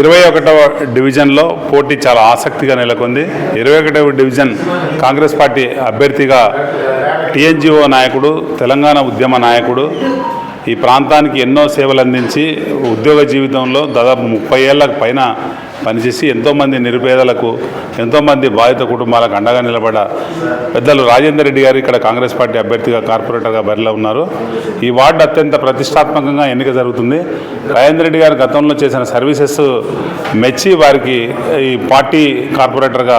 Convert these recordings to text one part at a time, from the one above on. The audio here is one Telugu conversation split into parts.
ఇరవై ఒకటవ డివిజన్లో పోటీ చాలా ఆసక్తిగా నెలకొంది. ఇరవై ఒకటవ డివిజన్ కాంగ్రెస్ పార్టీ అభ్యర్థిగా టీఎన్జిఓ నాయకుడు తెలంగాణ ఉద్యమ నాయకుడు ఈ ప్రాంతానికి ఎన్నో సేవలు అందించి ఉద్యోగ జీవితంలో దాదాపు ముప్పై ఏళ్ళకు పైన పనిచేసి ఎంతోమంది నిరుపేదలకు ఎంతోమంది బాధిత కుటుంబాలకు అండగా నిలబడ పెద్దలు రాజేందర్ రెడ్డి గారు ఇక్కడ కాంగ్రెస్ పార్టీ అభ్యర్థిగా కార్పొరేటర్గా బరిలో ఉన్నారు. ఈ వార్డు అత్యంత ప్రతిష్టాత్మకంగా ఎన్నిక జరుగుతుంది. రాజేందర్ రెడ్డి గారు గతంలో చేసిన సర్వీసెస్ మెచ్చి వారికి ఈ పార్టీ కార్పొరేటర్గా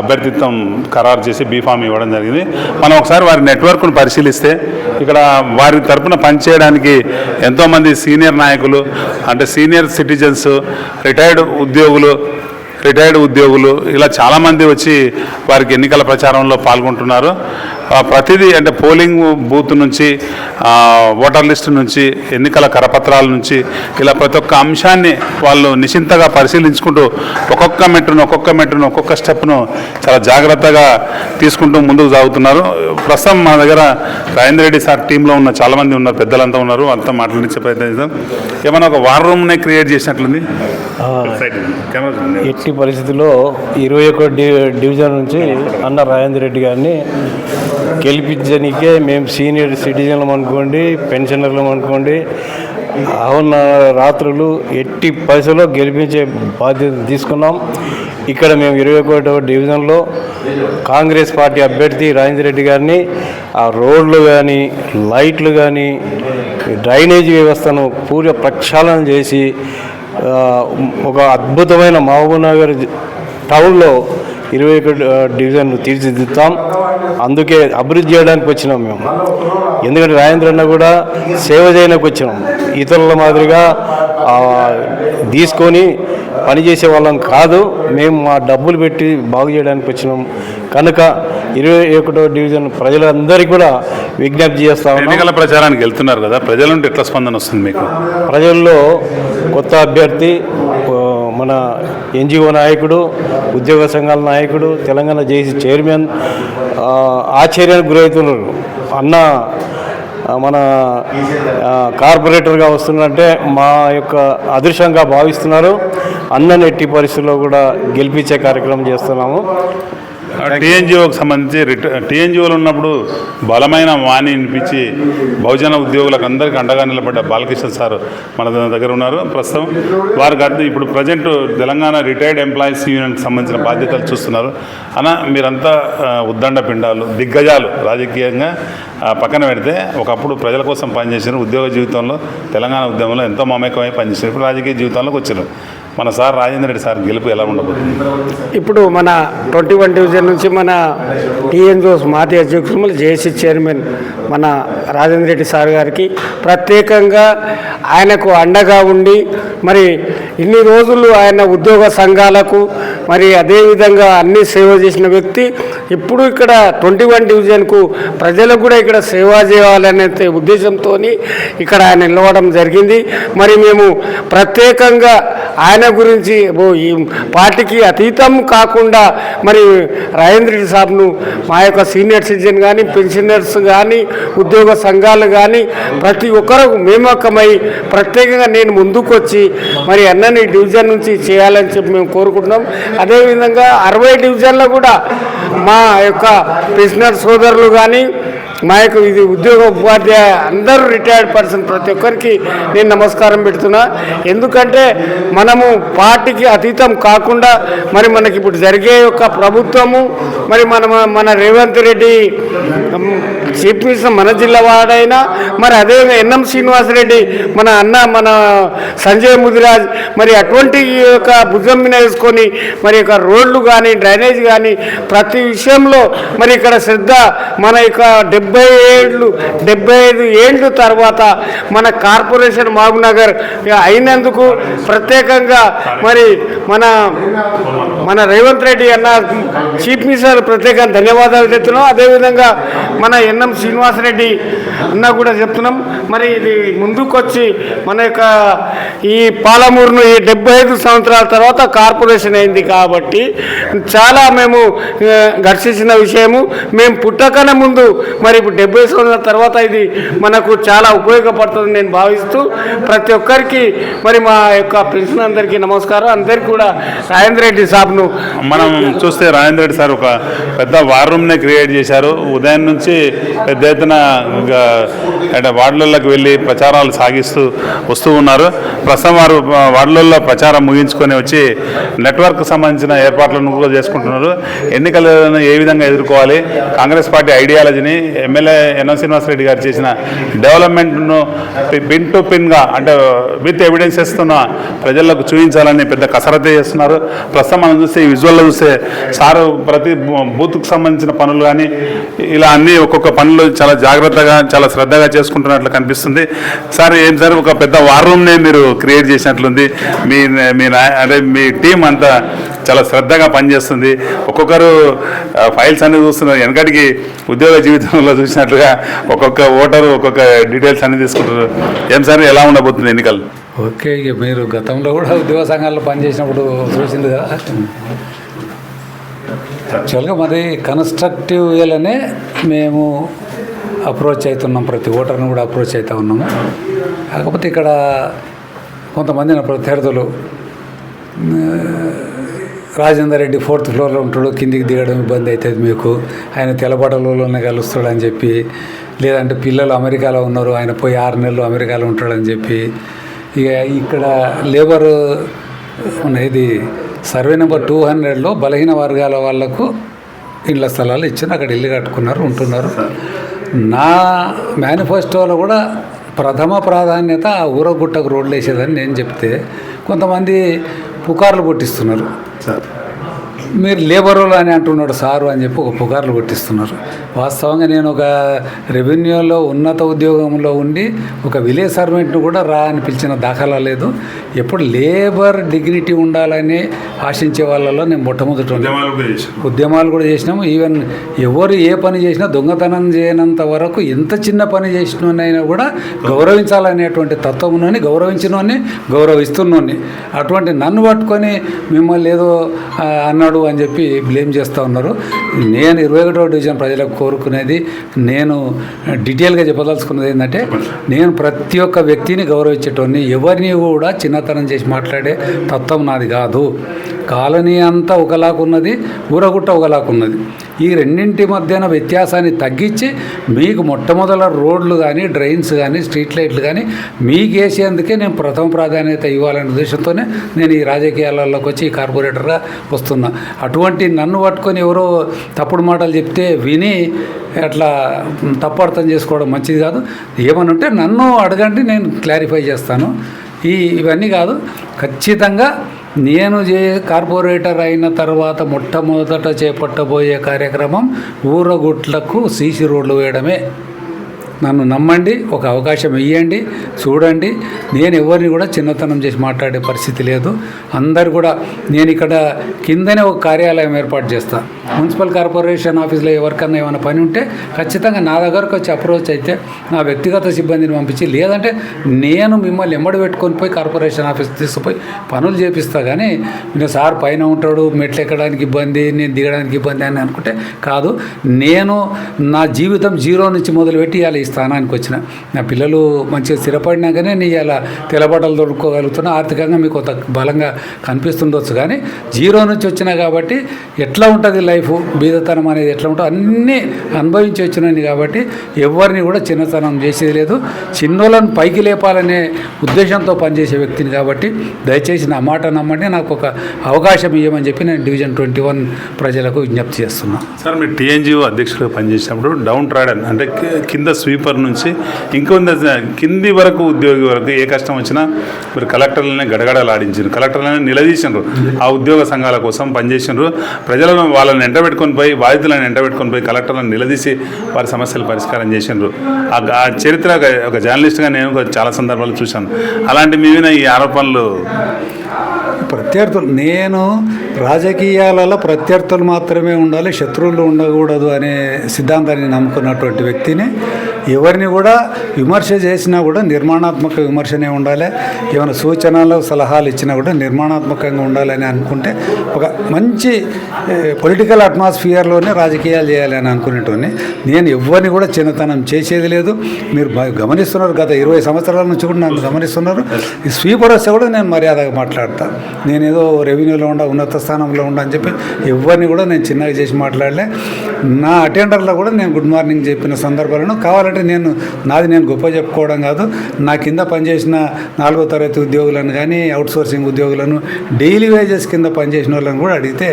అభ్యర్థిత్వం ఖరారు చేసి బీఫామ్ ఇవ్వడం జరిగింది. మనం ఒకసారి వారి నెట్వర్క్ను పరిశీలిస్తే ఇక్కడ వారి తరపున పనిచేయడానికి ఎంతోమంది సీనియర్ నాయకులు అంటే సీనియర్ సిటిజన్స్ రిటైర్డ్ ఉద్యోగులు రిటైర్డ్ ఉద్యోగులు ఇలా చాలామంది వచ్చి వారికి ఎన్నికల ప్రచారంలో పాల్గొంటున్నారు. ప్రతిదీ అంటే పోలింగ్ బూత్ నుంచి ఓటర్ లిస్ట్ నుంచి ఎన్నికల కరపత్రాల నుంచి ఇలా ప్రతి ఒక్క అంశాన్ని వాళ్ళు నిశ్చింతగా పరిశీలించుకుంటూ ఒక్కొక్క మెట్టును ఒక్కొక్క మెట్టును ఒక్కొక్క స్టెప్ను చాలా జాగ్రత్తగా తీసుకుంటూ ముందుకు సాగుతున్నారు. ప్రస్తుతం మా దగ్గర రాజేంద్ర రెడ్డి సార్ టీంలో ఉన్న చాలామంది ఉన్నారు పెద్దలంతా ఉన్నారు. అంతా మాట్లాడించే ప్రయత్నం చేద్దాం. ఏమైనా ఒక వార్ రూమ్నే క్రియేట్ చేసినట్లుంది? చూడండి. ఎట్టి పరిస్థితుల్లో ఇరవై ఒక డి డివిజన్ నుంచి అన్న రాజేంద్ర రెడ్డి గారిని గెలిపించడానికే మేము సీనియర్ సిటిజన్లం అనుకోండి పెన్షనర్లం అనుకోండి అవున రాత్రులు ఎట్టి పరిస్థితుల్లో గెలిపించే బాధ్యత తీసుకున్నాం. ఇక్కడ మేము ఇరవై ఒకటో డివిజన్లో కాంగ్రెస్ పార్టీ అభ్యర్థి రాజేంద్ర రెడ్డి గారిని ఆ రోడ్లు కానీ లైట్లు కానీ డ్రైనేజీ వ్యవస్థను పూర్వ ప్రక్షాళన చేసి ఒక అద్భుతమైన మహబూబ్నగర్ టౌన్లో ఇరవై ఒక డివిజన్ తీర్చిదిద్దాం అందుకే అభివృద్ధి చేయడానికి వచ్చినాం మేము. ఎందుకంటే రాజేంద్ర అన్న కూడా సేవ చేయడానికి వచ్చినాం. ఇతరుల మాదిరిగా తీసుకొని పనిచేసే వాళ్ళం కాదు. మేము మా డబ్బులు పెట్టి బాగు చేయడానికి వచ్చినాం. కనుక ఇరవై ఒకటో డివిజన్ ప్రజలందరికీ కూడా విజ్ఞప్తి చేస్తా ఎన్నికల ప్రచారానికి వెళ్తున్నారు కదా ప్రజల నుండి ఎట్లా స్పందన వస్తుంది మీకు? ప్రజల్లో కొత్త అభ్యర్థి మన ఎన్జిఓ నాయకుడు ఉద్యోగ సంఘాల నాయకుడు తెలంగాణ జేసీ చైర్మన్ ఆశ్చర్యానికి గురవుతున్నారు. అన్న మన కార్పొరేటర్గా వస్తున్నారంటే మా యొక్క అదృష్టంగా భావిస్తున్నారు. అన్నని ఎట్టి పరిస్థితుల్లో కూడా గెలిపించే కార్యక్రమం చేస్తున్నాము. టీఎన్జిఓకి సంబంధించి టీఎన్జిఓలు ఉన్నప్పుడు బలమైన వాణి వినిపించి బహుజన ఉద్యోగులకు అందరికీ అండగా నిలబడ్డ బాలకృష్ణ సార్ మన దగ్గర ఉన్నారు. ప్రస్తుతం వారు ఇప్పుడు ప్రజెంట్ తెలంగాణ రిటైర్డ్ ఎంప్లాయీస్ యూనియన్కి సంబంధించిన బాధ్యతలు చూస్తున్నారు. అన్న మీరంతా ఉద్దండ పిండాలు దిగ్గజాలు రాజకీయంగా పక్కన పెడితే ఒకప్పుడు ప్రజల కోసం పనిచేసిన ఉద్యోగ జీవితంలో తెలంగాణ ఉద్యమంలో ఎంతో మమేకమై పనిచేశారు ఇప్పుడు రాజకీయ జీవితంలోకి వచ్చారు మన సార్ రాజేంద్ర రెడ్డి సార్ గెలుపు ఎలా ఉండబోతుంది? ఇప్పుడు మన ట్వంటీ వన్ డివిజన్ నుంచి మన టీఎన్జిఓస్ మాజీ అధ్యక్షులు జేసీ చైర్మన్ మన రాజేంద్ర రెడ్డి సార్ గారికి ప్రత్యేకంగా ఆయనకు అండగా ఉండి మరి ఇన్ని రోజులు ఆయన ఉద్యోగ సంఘాలకు మరి అదేవిధంగా అన్ని సేవ చేసిన వ్యక్తి ఇప్పుడు ఇక్కడ ట్వంటీ వన్ డివిజన్కు ప్రజలకు కూడా ఇక్కడ సేవ చేయాలనే ఉద్దేశంతో ఇక్కడ ఆయన నిలవడం జరిగింది. మరి మేము ప్రత్యేకంగా ఆయన గురించి ఓ ఈ పార్టీకి అతీతం కాకుండా మరి రాజేంద్ర రెడ్డి సాబ్ను మా యొక్క సీనియర్ సిటిజన్ కానీ పెన్షనర్స్ కానీ ఉద్యోగ సంఘాలు కానీ ప్రతి ఒక్కరు మేమొక్కమై ప్రత్యేకంగా నేను ముందుకొచ్చి మరి అన్నని డివిజన్ నుంచి చేయాలని చెప్పి మేము కోరుకుంటున్నాం. అదేవిధంగా అరవై డివిజన్లో కూడా మా యొక్క పెన్షనర్ సోదరులు కానీ మా యొక్క ఇది ఉద్యోగ ఉపాధ్యాయ అందరూ రిటైర్డ్ పర్సన్ ప్రతి ఒక్కరికి నేను నమస్కారం పెడుతున్నా. ఎందుకంటే మనము పార్టీకి అతీతం కాకుండా మరి మనకి ఇప్పుడు జరిగే యొక్క ప్రభుత్వము మరి మన మన రేవంత్ రెడ్డి చీఫ్ మినిస్టర్ మన జిల్లా వాడైనా మరి అదే ఎన్ఎం శ్రీనివాసరెడ్డి మన అన్న మన సంజయ్ ముదిరాజ్ మరి అటువంటి ఈ యొక్క భుజం మీద వేసుకొని మరి యొక్క రోడ్లు కానీ డ్రైనేజ్ కానీ ప్రతి విషయంలో మరి ఇక్కడ శ్రద్ధ మన యొక్క డెబ్బై ఏళ్ళు డెబ్బై ఐదు ఏళ్ళు తర్వాత మన కార్పొరేషన్ మహబూబ్నగర్ అయినందుకు ప్రత్యేకంగా మరి మన మన రేవంత్ రెడ్డి అన్న చీఫ్ మినిస్టర్ ప్రత్యేకంగా ధన్యవాదాలు తెస్తున్నాం అదేవిధంగా మన ఎన్ ఎన్ఎం శ్రీనివాసరెడ్డి అన్న కూడా చెప్తున్నాం. మరి ఇది ముందుకొచ్చి మన యొక్క ఈ పాలమూరును ఈ డెబ్బై ఐదు సంవత్సరాల తర్వాత కార్పొరేషన్ అయింది కాబట్టి చాలా మేము ఘర్షించిన విషయము. మేము పుట్టకనే ముందు మరి ఇప్పుడు డెబ్బై సంవత్సరాల తర్వాత ఇది మనకు చాలా ఉపయోగపడుతుంది నేను భావిస్తూ ప్రతి ఒక్కరికి మరి మా యొక్క పెన్షన్ అందరికీ నమస్కారం. అందరికీ కూడా రాజేంద్ర రెడ్డి సాబ్ను మనం చూస్తే రాజేంద్ర రెడ్డి సార్ ఒక పెద్ద వార్ రూమ్నే క్రియేట్ చేశారు. ఉదయం నుంచి పెద్ద ఎత్తున అంటే వార్డులలోకి వెళ్ళి ప్రచారాలు సాగిస్తూ వస్తూ ఉన్నారు. ప్రస్తుతం వారు వార్డులలో ప్రచారం ముగించుకొని వచ్చి నెట్వర్క్ సంబంధించిన ఏర్పాట్లను కూడా చేసుకుంటున్నారు. ఎన్నికలను ఏ విధంగా ఎదుర్కోవాలి? కాంగ్రెస్ పార్టీ ఐడియాలజీని ఎమ్మెల్యే ఎన్ఎం శ్రీనివాసరెడ్డి గారు చేసిన డెవలప్మెంట్ను పిన్ టు పిన్గా అంటే విత్ ఎవిడెన్సెస్తో ప్రజలకు చూపించాలని పెద్ద కసరత్తు చేస్తున్నారు. ప్రస్తుతం మనం చూస్తే విజువల్లో చూస్తే సారు ప్రతి బూత్కు సంబంధించిన పనులు కానీ ఇలా అన్ని ఒక్కొక్క పనులు చాలా జాగ్రత్తగా చాలా శ్రద్ధగా చేసుకుంటున్నట్లు కనిపిస్తుంది. సార్ ఏం సార్ ఒక పెద్ద వార్ రూమ్నే మీరు క్రియేట్ చేసినట్లుంది. మీ మీ అంటే మీ టీం అంతా చాలా శ్రద్ధగా పనిచేస్తుంది. ఒక్కొక్కరు ఫైల్స్ అనేది చూస్తున్నారు. వెనకటికి ఉద్యోగ జీవితంలో చూసినట్లుగా ఒక్కొక్క ఓటరు ఒక్కొక్క డీటెయిల్స్ అన్ని తీసుకుంటారు ఏం సార్ ఎలా ఉండబోతుంది ఎన్నికలు? ఓకే ఇక మీరు గతంలో కూడా ఉద్యోగ సంఘాల్లో పనిచేసినప్పుడు చూసింది కదా యాక్చువల్గా మరి కన్స్ట్రక్టివ్ వేలనే మేము అప్రోచ్ అవుతున్నాం ప్రతి ఓటర్ని కూడా అప్రోచ్ అవుతూ ఉన్నాము. కాకపోతే ఇక్కడ కొంతమంది నా ప్రత్యర్థులు రాజేందర్ రెడ్డి ఫోర్త్ ఫ్లోర్లో ఉంటాడు కిందికి దిగడం ఇబ్బంది అవుతుంది మీకు. ఆయన తెల్లబట్టలలోనే కలుస్తాడని చెప్పి లేదంటే పిల్లలు అమెరికాలో ఉన్నారు ఆయన పోయి ఆరు నెలలు అమెరికాలో ఉంటాడని చెప్పి. ఇక ఇక్కడ లేబర్ ఇది సర్వే నెంబర్ టూ హండ్రెడ్లో బలహీన వర్గాల వాళ్ళకు ఇళ్ళ స్థలాలు ఇచ్చిన అక్కడ ఇల్లు కట్టుకున్నారు ఉంటున్నారు. నా మేనిఫెస్టోలో కూడా ప్రథమ ప్రాధాన్యత ఆ ఊరగుట్టకు రోడ్లు వేసేదని నేను చెప్తే కొంతమంది పుకార్లు కొట్టిస్తున్నారు మీరు లేబరులు అని అంటున్నాడు సారు అని చెప్పి ఒక పుకార్లు కొట్టిస్తున్నారు. వాస్తవంగా నేను ఒక రెవెన్యూలో ఉన్నత ఉద్యోగంలో ఉండి ఒక విలేజ్ సర్వెంట్ను కూడా రా అని పిలిచిన దాఖలా లేదు. ఎప్పుడు లేబర్ డిగ్నిటీ ఉండాలని ఆశించే వాళ్ళలో నేను మొట్టమొదటి. ఉద్యమాలు కూడా చేసినాము. ఈవెన్ ఎవరు ఏ పని చేసినా దొంగతనం చేయనంత వరకు ఎంత చిన్న పని చేసినైనా కూడా గౌరవించాలనేటువంటి తత్వమునని గౌరవించినోని గౌరవిస్తున్నోని. అటువంటి నన్ను పట్టుకొని మిమ్మల్ని ఏదో ఆ, అన్నాడు అని చెప్పి బ్లేమ్ చేస్తూ ఉన్నారు. నేను ఇరవై ఒకటో డివిజన్ ప్రజలకు కోరుకునేది నేను డీటెయిల్గా చెప్పదలుచుకున్నది ఏంటంటే నేను ప్రతి ఒక్క వ్యక్తిని గౌరవించేటోని ఎవరిని కూడా చిన్నతనం చేసి మాట్లాడే తత్వం నాది కాదు. కాలనీ అంతా ఒకలాకున్నది ఊరగుట్ట ఒకలాకున్నది ఈ రెండింటి మధ్యన వ్యత్యాసాన్ని తగ్గించి మీకు మొట్టమొదల రోడ్లు కానీ డ్రైన్స్ కానీ స్ట్రీట్ లైట్లు కానీ మీకు వేసేందుకే నేను ప్రథమ ప్రాధాన్యత ఇవ్వాలనే ఉద్దేశంతోనే నేను ఈ రాజకీయాలలోకి వచ్చి ఈ కార్పొరేటర్గా వస్తున్నా. అటువంటి నన్ను పట్టుకొని ఎవరో తప్పుడు మాటలు చెప్తే విని అట్లా తప్పు అర్థం చేసుకోవడం మంచిది కాదు. ఏమనుంటే నన్ను అడగండి నేను క్లారిఫై చేస్తాను. ఈ ఇవన్నీ కాదు ఖచ్చితంగా నేను చే కార్పొరేటర్ అయిన తర్వాత మొట్టమొదట చేపట్టబోయే కార్యక్రమం ఊరగుట్లకు సీసీ రోడ్లు వేయడమే. నన్ను నమ్మండి ఒక అవకాశం ఇవ్వండి చూడండి. నేను ఎవరిని కూడా చిన్నతనం చేసి మాట్లాడే పరిస్థితి లేదు. అందరు కూడా నేను ఇక్కడ కిందనే ఒక కార్యాలయం ఏర్పాటు చేస్తా. మున్సిపల్ కార్పొరేషన్ ఆఫీస్లో ఎవరికన్నా ఏమైనా పని ఉంటే ఖచ్చితంగా నా దగ్గరకు వచ్చి అప్రోచ్ అయితే నా వ్యక్తిగత సిబ్బందిని పంపించి లేదంటే నేను మిమ్మల్ని ఎమ్మడి పెట్టుకొని పోయి కార్పొరేషన్ ఆఫీస్ తీసుకుపోయి పనులు చేపిస్తా. కానీ నేను సార్ పైన ఉంటాడు మెట్లు ఎక్కడానికి ఇబ్బంది నేను దిగడానికి ఇబ్బంది అని అనుకుంటే కాదు. నేను నా జీవితం జీరో నుంచి మొదలుపెట్టి ఇవాళ స్థానానికి వచ్చిన నా పిల్లలు మంచిగా స్థిరపడినాకనే నేను ఇవాళ తెలబడలు దొరుకోగలుగుతున్నా ఆర్థికంగా మీకు కొంత బలంగా కనిపిస్తుండొచ్చు. కానీ జీరో నుంచి వచ్చినా కాబట్టి ఎట్లా ఉంటుంది లైఫ్? బీదతనం అనేది ఎట్లా ఉంటుంది? అన్నీ అనుభవించి వచ్చినాను కాబట్టి ఎవరిని కూడా చిన్నతనం చేసేది లేదు. చిన్నోళ్ళని పైకి లేపాలనే ఉద్దేశంతో పనిచేసే వ్యక్తిని కాబట్టి దయచేసి నా మాట నమ్మండి. నాకు ఒక అవకాశం ఇవ్వమని చెప్పి నేను డివిజన్ ట్వంటీ వన్ ప్రజలకు విజ్ఞప్తి చేస్తున్నాను సార్ మీరు టీఎన్జిఓ అధ్యక్షుడిగా పనిచేసినప్పుడు డౌన్ ట్రాడన్ అంటే కింద స్వీప్ స్వీపర్ నుంచి ఇంకొంత కింది వరకు ఉద్యోగి వరకు ఏ కష్టం వచ్చినా మీరు కలెక్టర్లనే గడగడలాడించారు కలెక్టర్లనే నిలదీసినారు ఆ ఉద్యోగ సంఘాల కోసం పనిచేసినారు ప్రజలను వాళ్ళని ఎంటబెట్టుకొని పోయి బాధితులను ఎంటబెట్టుకొని పోయి కలెక్టర్లను నిలదీసి వారి సమస్యలు పరిష్కారం చేసినారు ఆ చరిత్ర ఒక- జర్నలిస్ట్గా నేను చాలా సందర్భాలు చూశాను. అలాంటి మీద ఈ ఆరోపణలు ప్రత్యర్థులు నేను రాజకీయాలలో ప్రత్యర్థులు మాత్రమే ఉండాలి శత్రువులు ఉండకూడదు అనే సిద్ధాంతాన్ని నమ్ముకున్నటువంటి వ్యక్తిని ఎవరిని కూడా విమర్శ చేసినా కూడా నిర్మాణాత్మక విమర్శనే ఉండాలి. ఏమైనా సూచనలు సలహాలు ఇచ్చినా కూడా నిర్మాణాత్మకంగా ఉండాలని అనుకుంటే ఒక మంచి పొలిటికల్ అట్మాస్ఫియర్లోనే రాజకీయాలు చేయాలని అనుకునేటోని నేను ఎవరిని కూడా చిన్నతనం చేసేది లేదు. మీరు గమనిస్తున్నారు గత ఇరవై సంవత్సరాల నుంచి కూడా నన్ను గమనిస్తున్నారు. ఈ స్వీపర్ వస్తే కూడా నేను మర్యాదగా మాట్లాడతాను నేను ఏదో రెవెన్యూలో ఉండ ఉన్నత స్థానంలో ఉండ అని చెప్పి ఎవరిని కూడా నేను చిన్నగా చేసి మాట్లాడలే. నా అటెండర్లో కూడా నేను గుడ్ మార్నింగ్ చెప్పిన సందర్భాలను కావాలంటే నేను నాది నేను గొప్ప చెప్పుకోవడం కాదు. నా కింద పనిచేసిన నాలుగో తరగతి ఉద్యోగులను కానీ అవుట్సోర్సింగ్ ఉద్యోగులను డైలీ వేజెస్ కింద పనిచేసిన వాళ్ళని కూడా అడిగితే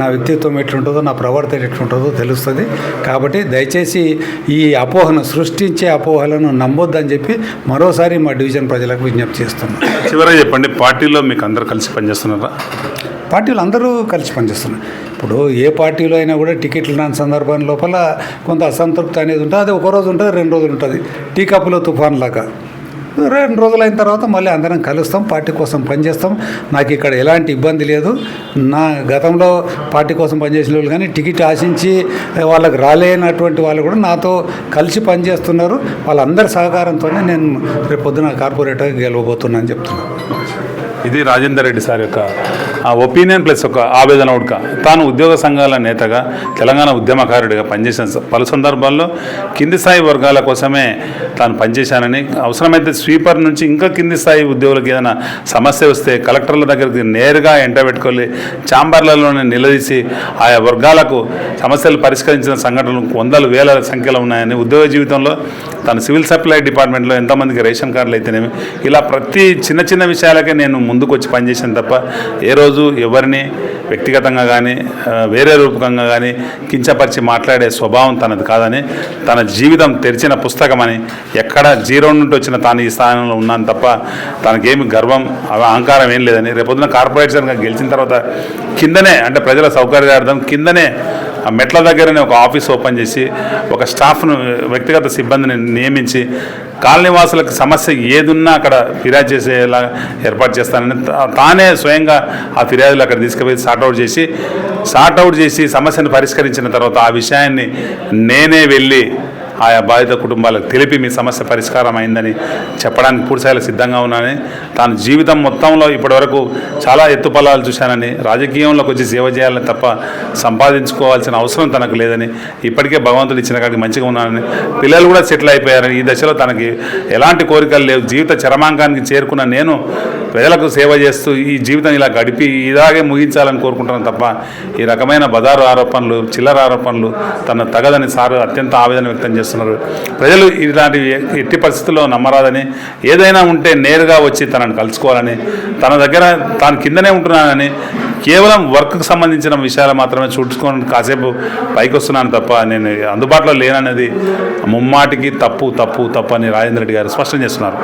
నా వ్యక్తిత్వం ఎట్లుంటుందో నా ప్రవర్తన ఎట్లుంటుందో తెలుస్తుంది. కాబట్టి దయచేసి ఈ అపోహను సృష్టించే అపోహలను నమ్మొద్దని చెప్పి మరోసారి మా డివిజన్ ప్రజలకు విజ్ఞప్తి చేస్తున్నాను. చివరగా చెప్పండి పార్టీలో మీకు అందరు కలిసి పనిచేస్తున్నారా? పార్టీలు అందరూ కలిసి పనిచేస్తున్నారు. ఇప్పుడు ఏ పార్టీలో అయినా కూడా టికెట్లు రాని సందర్భం లోపల కొంత అసంతృప్తి అనేది ఉంటుంది. అది ఒక రోజు ఉంటుంది రెండు రోజులు ఉంటుంది. టీ కప్పులో తుఫాన్ లాగా రెండు రోజులు అయిన తర్వాత మళ్ళీ అందరం కలుస్తాం పార్టీ కోసం పనిచేస్తాం. నాకు ఇక్కడ ఎలాంటి ఇబ్బంది లేదు. నా గతంలో పార్టీ కోసం పనిచేసిన వాళ్ళు కానీ టికెట్ ఆశించి వాళ్ళకి రాలేనటువంటి వాళ్ళు కూడా నాతో కలిసి పనిచేస్తున్నారు. వాళ్ళందరి సహకారంతోనే నేను రేపు పొద్దున కార్పొరేటర్గా గెలవబోతున్నాను చెప్తున్నాను. ఇది రాజేందర్ రెడ్డి సార్ యొక్క ఒపీనియన్ ప్లస్ ఒక ఆవేదన ఉడక. తాను ఉద్యోగ సంఘాల నేతగా తెలంగాణ ఉద్యమకారుడిగా పనిచేసిన స- పలు సందర్భాల్లో కింది స్థాయి వర్గాల కోసమే తాను పనిచేశానని అవసరమైతే స్వీపర్ నుంచి ఇంకా కింది స్థాయి ఉద్యోగులకు ఏదైనా సమస్య వస్తే కలెక్టర్ల దగ్గరికి నేరుగా ఎంటబెట్టుకొని ఛాంబర్లలోనే నిలదీసి ఆయా వర్గాలకు సమస్యలు పరిష్కరించిన సంఘటనలు వందల వేల సంఖ్యలో ఉన్నాయని ఉద్యోగ జీవితంలో తన సివిల్ సప్లై డిపార్ట్మెంట్లో ఎంతమందికి రేషన్ కార్డులు అయితేనేమి ఇలా ప్రతి చిన్న చిన్న విషయాలకే నేను ముందుకు వచ్చి పనిచేసాను తప్ప ఏ రోజు ఎవరిని వ్యక్తిగతంగా కానీ వేరే రూపకంగా కానీ కించపరిచి మాట్లాడే స్వభావం తనది కాదని తన జీవితం తెరిచిన పుస్తకమని ఎక్కడ జీరో నుండి వచ్చిన తాను ఈ స్థానంలో ఉన్నాను తప్ప తనకేమి గర్వం అహంకారం ఏం లేదని. రేపొద్దున కార్పొరేషన్గా గెలిచిన తర్వాత కిందనే అంటే ప్రజల సౌకర్యార్థం కిందనే ఆ మెట్ల దగ్గరనే ఒక ఆఫీస్ ఓపెన్ చేసి ఒక స్టాఫ్ను వ్యక్తిగత సిబ్బందిని నియమించి కాలనీవాసులకు సమస్య ఏదున్నా అక్కడ ఫిర్యాదు చేసేలా ఏర్పాటు చేస్తానని తానే స్వయంగా ఆ ఫిర్యాదులు అక్కడ తీసుకుపోయి సార్ట్అవుట్ చేసి సార్ట్అవుట్ చేసి సమస్యను పరిష్కరించిన తర్వాత ఆ విషయాన్ని నేనే వెళ్ళి ఆయా బాధిత కుటుంబాలకు తెలిపి మీ సమస్య పరిష్కారం అయిందని చెప్పడానికి పూర్తిస్థాయిలో సిద్ధంగా ఉన్నానని తాను జీవితం మొత్తంలో ఇప్పటివరకు చాలా ఎత్తుపల్లాలు చూశానని రాజకీయంలోకి వచ్చి సేవ చేయాలని తప్ప సంపాదించుకోవాల్సిన అవసరం తనకు లేదని ఇప్పటికే భగవంతుడు ఇచ్చిన కాడికి మంచిగా ఉన్నానని పిల్లలు కూడా సెటిల్ అయిపోయారని ఈ దశలో తనకి ఎలాంటి కోరికలు లేవు. జీవిత చరమాంకానికి చేరుకున్న నేను ప్రజలకు సేవ చేస్తూ ఈ జీవితం ఇలా గడిపి ఇలాగే ముగించాలని కోరుకుంటున్నాను తప్ప ఈ రకమైన బజారు ఆరోపణలు చిల్లర ఆరోపణలు తన తగదని సార్ అత్యంత ఆవేదన వ్యక్తం చేస్తున్నారు. ప్రజలు ఇలాంటి ఎట్టి పరిస్థితుల్లో నమ్మరాదని ఏదైనా ఉంటే నేరుగా వచ్చి తనను కలుసుకోవాలని తన దగ్గర తాను కిందనే ఉంటున్నానని కేవలం వర్క్కి సంబంధించిన విషయాలు మాత్రమే చూసుకొని కాసేపు పైకి వస్తున్నాను తప్ప నేను అందుబాటులో లేననేది ముమ్మాటికి తప్పు తప్పు తప్పు అని రాజేంద్ర రెడ్డి గారు స్పష్టం చేస్తున్నారు.